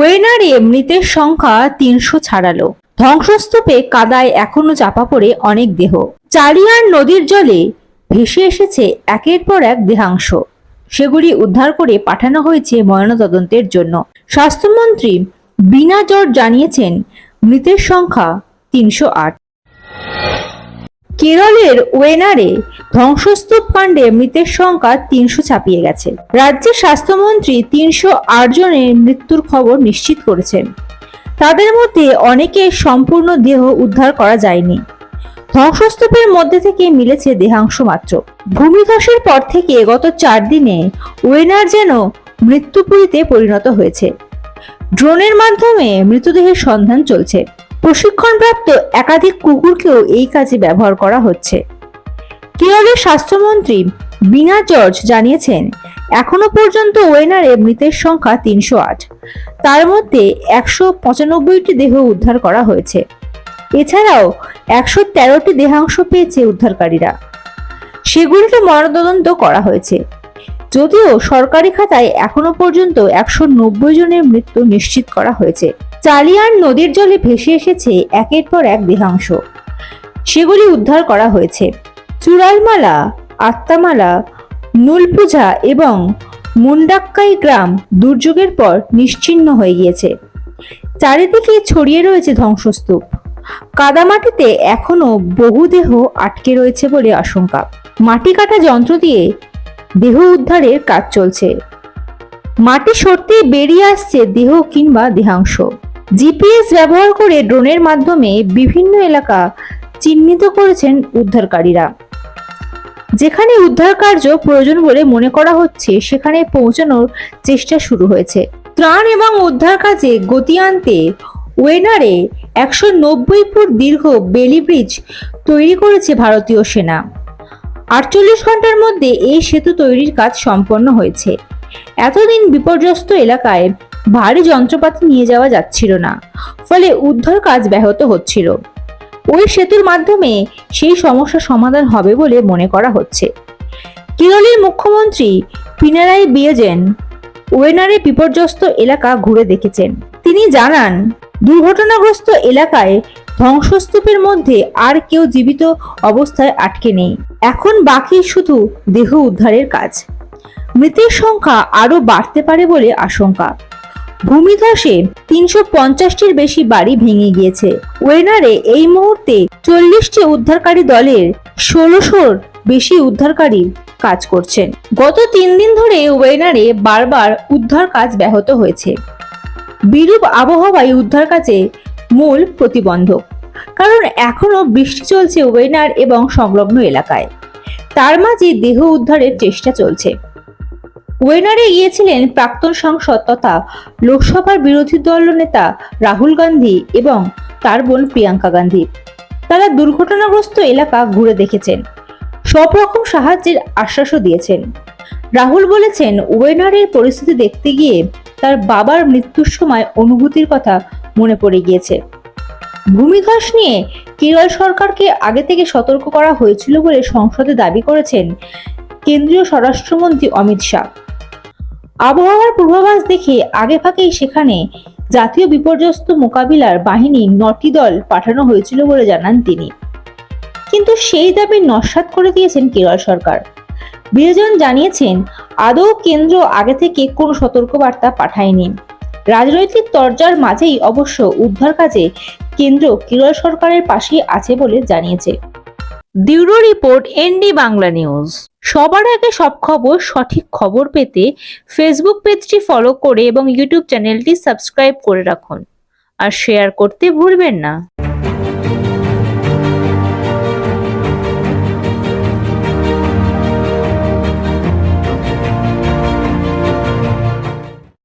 ওয়েনারে মৃতের সংখ্যা তিনশো ছাড়ালো। ধ্বংসস্তূপে কাদায় এখনও চাপা পড়ে অনেক দেহ। চারিয়ার নদীর জলে ভেসে এসেছে একের পর এক দেহাংশ। সেগুলি উদ্ধার করে পাঠানো হয়েছে ময়নাতদন্তের জন্য। স্বাস্থ্যমন্ত্রী বিনা জট জানিয়েছেন, মৃতের সংখ্যা তিনশো আট। কেরলের ওয়েনারে ধ্বংসস্তূপ কাণ্ডে মৃতের সংখ্যা তিনশো ছাপিয়ে গেছে। রাজ্যের স্বাস্থ্যমন্ত্রী তিনশো আট জনের মৃত্যুর খবর নিশ্চিত করেছেন। তাদের মধ্যে অনেকের সম্পূর্ণ দেহ উদ্ধার করা যায়নি। ধ্বংসস্তূপের মধ্যে থেকে মিলেছে দেহাংশ মাত্র। ভূমিধসের পর থেকে গত চার দিনে ওয়েনার যেন মৃত্যুপুরীতে পরিণত হয়েছে। ড্রোনের মাধ্যমে মৃতদেহের সন্ধান চলছে। প্রশিক্ষণপ্রাপ্ত একাধিক কুকুরকেও এই কাজে ব্যবহার করা হচ্ছে। কেরলের স্বাস্থ্যমন্ত্রী বিনা জর্জ জানিয়েছেন, এখনও পর্যন্ত ওয়েনারে মৃতের সংখ্যা তিনশো আট। তার মধ্যে একশো পঁচানব্বইটি দেহ উদ্ধার করা হয়েছে। এছাড়াও একশো তেরোটি দেহাংশ পেয়েছে উদ্ধারকারীরা। সেগুলিকে ময়নাতদন্ত করা হয়েছে। যদিও সরকারি খাতায় এখনও পর্যন্ত একশো নব্বই জনের মৃত্যু নিশ্চিত করা হয়েছে। চালিয়ান নদীর জলে ভেসে এসেছে একের পর এক দেহাংশ। সেগুলি উদ্ধার করা হয়েছে। চূড়ালমালা, আত্মামালা, নুলপূজা এবং মুন্ডাক্কাই গ্রাম দুর্যোগের পর নিশ্চিহ্ন হয়ে গিয়েছে। চারিদিকে ছড়িয়ে রয়েছে ধ্বংসস্তূপ। কাদামাটিতে এখনও বহু দেহ আটকে রয়েছে বলে আশঙ্কা। মাটি কাটা যন্ত্র দিয়ে দেহ উদ্ধারের কাজ চলছে। মাটি সরতে বেরিয়ে আসছে দেহ কিংবা দেহাংশ। জিপিএস ব্যবহার করে ড্রোনের মাধ্যমে বিভিন্ন এলাকা চিহ্নিত করেছেন উদ্ধারকারীরা। যেখানে উদ্ধার কার্য প্রয়োজন বলে মনে করা হচ্ছে, সেখানে পৌঁছানোর চেষ্টা শুরু হয়েছে। ত্রাণ এবং উদ্ধার কাজে গতি আনতে ওয়েনারে একশো নব্বই ফুট দীর্ঘ বেলি ব্রিজ তৈরি করেছে ভারতীয় সেনা। আটচল্লিশ ঘণ্টার মধ্যে এই সেতু তৈরির কাজ সম্পন্ন হয়েছে। এতদিন বিপর্যস্ত এলাকায় ভারী যন্ত্রপাতি নিয়ে যাওয়া যাচ্ছিল না, ফলে উদ্ধার কাজ ব্যাহত হচ্ছিল। ওই সেতুর মাধ্যমে সেই সমস্যার সমাধান হবে বলে মনে করা হচ্ছে। কেরলের মুখ্যমন্ত্রী পিনারাই বিয়েজেন ওয়েনারে বিপর্যস্ত এলাকা ঘুরে দেখেছেন। তিনি জানান, দুর্ঘটনাগ্রস্ত এলাকায় ধ্বংসস্তূপের মধ্যে আর কেউ জীবিত অবস্থায় আটকে নেই। এখন বাকি শুধু দেহ উদ্ধারের কাজ। মৃতের সংখ্যা আরও বাড়তে পারে বলে আশঙ্কা। ভূমিধসে তিনশো পঞ্চাশটির বেশি বাড়ি ভেঙে গিয়েছে। ওয়েনারে এই মুহূর্তে চল্লিশটি উদ্ধারকারী দলের ষোলোশোর বেশি উদ্ধারকারী কাজ করছেন। গত তিন দিন ধরে ওয়েনারে বারবার উদ্ধার কাজ ব্যাহত হয়েছে। বিরূপ আবহাওয়ায় উদ্ধার কাজে মূল প্রতিবন্ধক। কারণ এখনও বৃষ্টি চলছে ওয়েনার এবং সংলগ্ন এলাকায়। তার মাঝে দেহ উদ্ধারের চেষ্টা চলছে। ওয়েনারে গিয়েছিলেন প্রাক্তন সাংসদ তথা লোকসভার বিরোধী দল নেতা রাহুল গান্ধী এবং তার বোন প্রিয়াঙ্কা গান্ধী। তারা দুর্ঘটনাগ্রস্ত এলাকা ঘুরে দেখেছেন। সব রকম সাহায্যের আশ্বাসও দিয়েছেন। রাহুল বলেছেন, ওয়েনারের পরিস্থিতি দেখতে গিয়ে তার বাবার মৃত্যুর সময় অনুভূতির কথা মনে পড়ে গিয়েছে। ভূমিধস নিয়ে কেরল সরকারকে আগে থেকে সতর্ক করা হয়েছিল বলে সংসদে দাবি করেছেন কেন্দ্রীয় স্বরাষ্ট্রমন্ত্রী অমিত শাহ। আবহাওয়ার পূর্বাভাস দেখে আগে ভাগেই সেখানে জাতীয় বিপর্যস্ত মোকাবিলার বাহিনী নটি দল পাঠানো হয়েছিল বলে জানান তিনি। কিন্তু সেই দাবি নস্যাৎ করে দিয়েছেন কেরল সরকার। বিরোজন জানিয়েছেন, আদৌ কেন্দ্র আগে থেকে কোনো সতর্কবার্তা পাঠায়নি। রাজনৈতিক তরজার মাঝেই অবশ্য উদ্ধার কাজে কেন্দ্র কেরল সরকারের পাশে আছে বলে জানিয়েছে। Bureau report, ND Bangla news. সবার আগে সব খবর, সঠিক খবর পেতে ফেসবুক পেজটি ফলো করে এবং ইউটিউব চ্যানেলটি সাবস্ক্রাইব করে রাখুন। আর শেয়ার করতে ভুলবেন না।